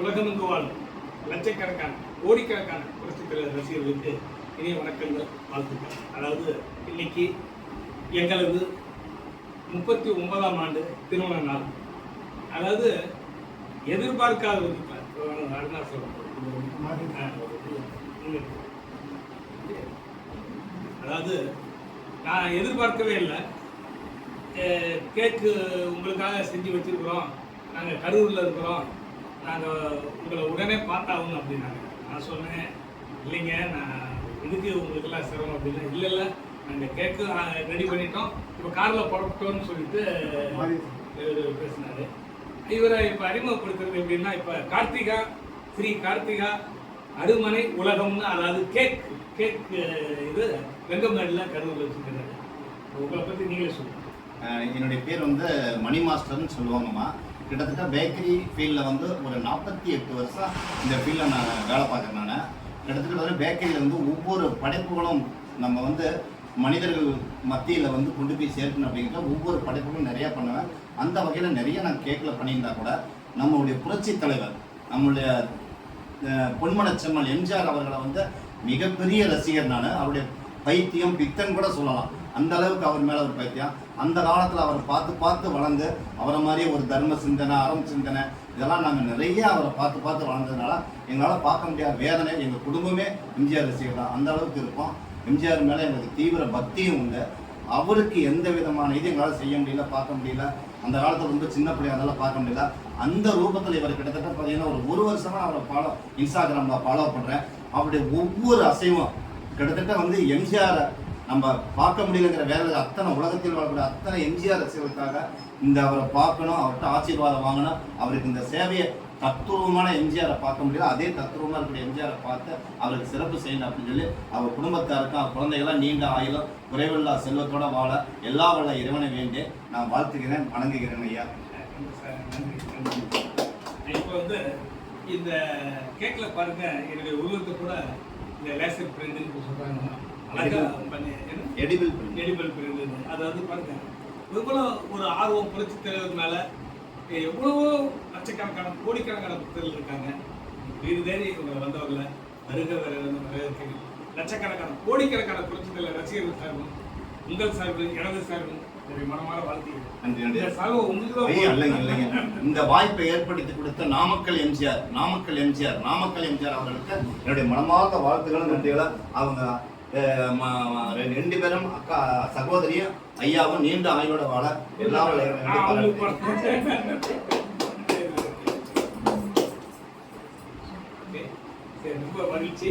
உலகமெங்கு வாழும் லட்சக்கணக்கான கோடிக்கணக்கான புரட்சி ரசிகர்களுக்கு இனிய வணக்கங்கள் வாழ்த்துக்கள். அதாவது இன்னைக்கு எங்களது முப்பத்தி ஒன்பதாம் ஆண்டு திருமண நாள். அதாவது எதிர்பார்க்காத ஒரு அதாவது நான் எதிர்பார்க்கவே இல்லை. கேக்கு உங்களுக்காக செஞ்சு வச்சிருக்கிறோம். நாங்கள் கரூரில் இருக்கிறோம். நாங்கள் உங்களை உடனே பார்த்தாகணும் அப்படின்னாங்க நான் சொன்னேன் இல்லைங்க நான் இதுக்கு உங்களுக்கெல்லாம் சிரமம் அப்படின்னா இல்லை இல்லை நாங்கள் கேக்கு ரெடி பண்ணிட்டோம். இப்போ காரில் புறப்பட்டோம்னு சொல்லிட்டு பேசினாரு. இவரை இப்போ அறிமுகப்படுத்துறது எப்படின்னா இப்போ கார்த்திகா ஸ்ரீ கார்த்திகா அருமனை உலகம்னு அதாவது கேக் கேக் இது வெங்கமேடில் கரூரில் வச்சுருக்கிறாரு. உங்களை பற்றி நீங்களே சொல்லுங்கள் என்னுடைய பேர் வந்து மணி மாஸ்டர்னு சொல்லுவாங்கம்மா. கிட்டத்தட்ட பேக்கரி ஃபீல்டில் வந்து ஒரு நாற்பத்தி எட்டு வருஷம் இந்த ஃபீல்டில் நான் வேலை பார்க்குறேன் நான். கிட்டத்தட்ட வந்து பேக்கரியில் வந்து ஒவ்வொரு படைப்புகளும் நம்ம வந்து மனிதர்கள் மத்தியில் வந்து கொண்டு போய் சேர்க்கணும் அப்படிங்கிற ஒவ்வொரு படைப்புகளும் நிறையா பண்ணுவேன். அந்த வகையில் நிறைய நான் கேக்கில் பண்ணியிருந்தா கூட நம்மளுடைய புரட்சி தலைவர் நம்மளுடைய அஹ், செம்மல் எம்ஜிஆர் அவர்களை வந்து மிகப்பெரிய ரசிகர் நான். அவருடைய பைத்தியம் பித்தன் கூட சொல்லலாம். அந்த அளவுக்கு அவர் மேலே ஒரு பைத்தியம். அந்த காலத்தில் அவரை பார்த்து பார்த்து வளர்ந்து அவரை மாதிரியே ஒரு தர்ம சிந்தனை அறம் சிந்தனை இதெல்லாம் நாங்கள் நிறைய அவரை பார்த்து பார்த்து வளர்ந்ததுனால எங்களால் பார்க்க முடியாத வேதனை. எங்கள் குடும்பமே எம்ஜிஆர் ரசிகர் தான். அந்த அளவுக்கு இருப்போம் எம்ஜிஆர் மேலே எங்களுக்கு தீவிர பக்தியும் உண்டு. அவருக்கு எந்த விதமான இது எங்களால் செய்ய முடியல பார்க்க முடியல. அந்த காலத்தில் ரொம்ப சின்ன பிள்ளையா அதெல்லாம் பார்க்க முடியல. அந்த ரூபத்தில் இவர் கிட்டத்தட்ட பார்த்தீங்கன்னா ஒரு ஒரு வருஷமாக அவரை ஃபாலோ இன்ஸ்டாகிராமில் ஃபாலோ பண்ணுறேன் அவருடைய ஒவ்வொரு அசைவும் கிட்டத்தட்ட வந்து எம்ஜிஆரை நம்ம பார்க்க முடியலங்கிற வேலை அத்தனை உலகத்தில் வாழக்கூடிய அத்தனை எம்ஜிஆர் ரசிகர்களுக்காக இந்த அவரை பார்க்கணும் அவர்கிட்ட ஆசீர்வாதம் வாங்கணும் அவருக்கு இந்த சேவையை தத்துவமான எம்ஜிஆரை பார்க்க முடியல அதே தத்துவமாக இருக்கக்கூடிய எம்ஜிஆரை பார்த்து அவருக்கு சிறப்பு செய்யணும் அப்படின்னு சொல்லி அவர் குடும்பத்தாருக்கும் அவர் குழந்தைகளாம் நீண்ட ஆயிலும் குறைவில்லா செல்வத்தோட வாழ எல்லா வள இறைவனை வேண்டி நான் வாழ்த்துகிறேன் வணங்குகிறேன் ஐயா. இப்போ வந்து இந்த கேக்கில் பாருங்க என்னுடைய உருவத்தை கூட இந்த லேசர் பிரிண்ட்னு சொல்றாங்க அழகா பண்ணி எடிபிள் எடிபிள் பிரிண்ட் அதாவது பாருங்க. எவ்வளோ ஒரு ஆர்வம் புரட்சி தலைவர் மேல எவ்வளவோ லட்சக்கணக்கான கோடிக்கணக்கான புத்தர்கள் இருக்காங்க. வீடு தேடி இவங்க வந்தவர்கள வருக வரவேற்கிறேன். லட்சக்கணக்கான கோடிக்கணக்கான புரட்சி தலைவர் ரசிகர்கள் சார்பும் உங்கள் சார்பு எனது நன்றி இந்த சார்பு உங்களுக்கு ஐயா, தான் இல்லைங்க இல்லைங்க. இந்த வாய்ப்பை ஏற்படுத்தி கொடுத்த நாமக்கல் எம்ஜிஆர் நாமக்கல் எம்ஜிஆர் நாமக்கல் எம்ஜிஆர் அவர்களுக்கு என்னுடைய மனமார்ந்த வாழ்த்துக்களும் நன்றிகளும் அவங்க ரெண்டு பேரும் அக்கா சகோதரியும் ஐயாவும் நீண்ட ஆயுளோட வாழ எல்லாரும் ரொம்ப மகிழ்ச்சி.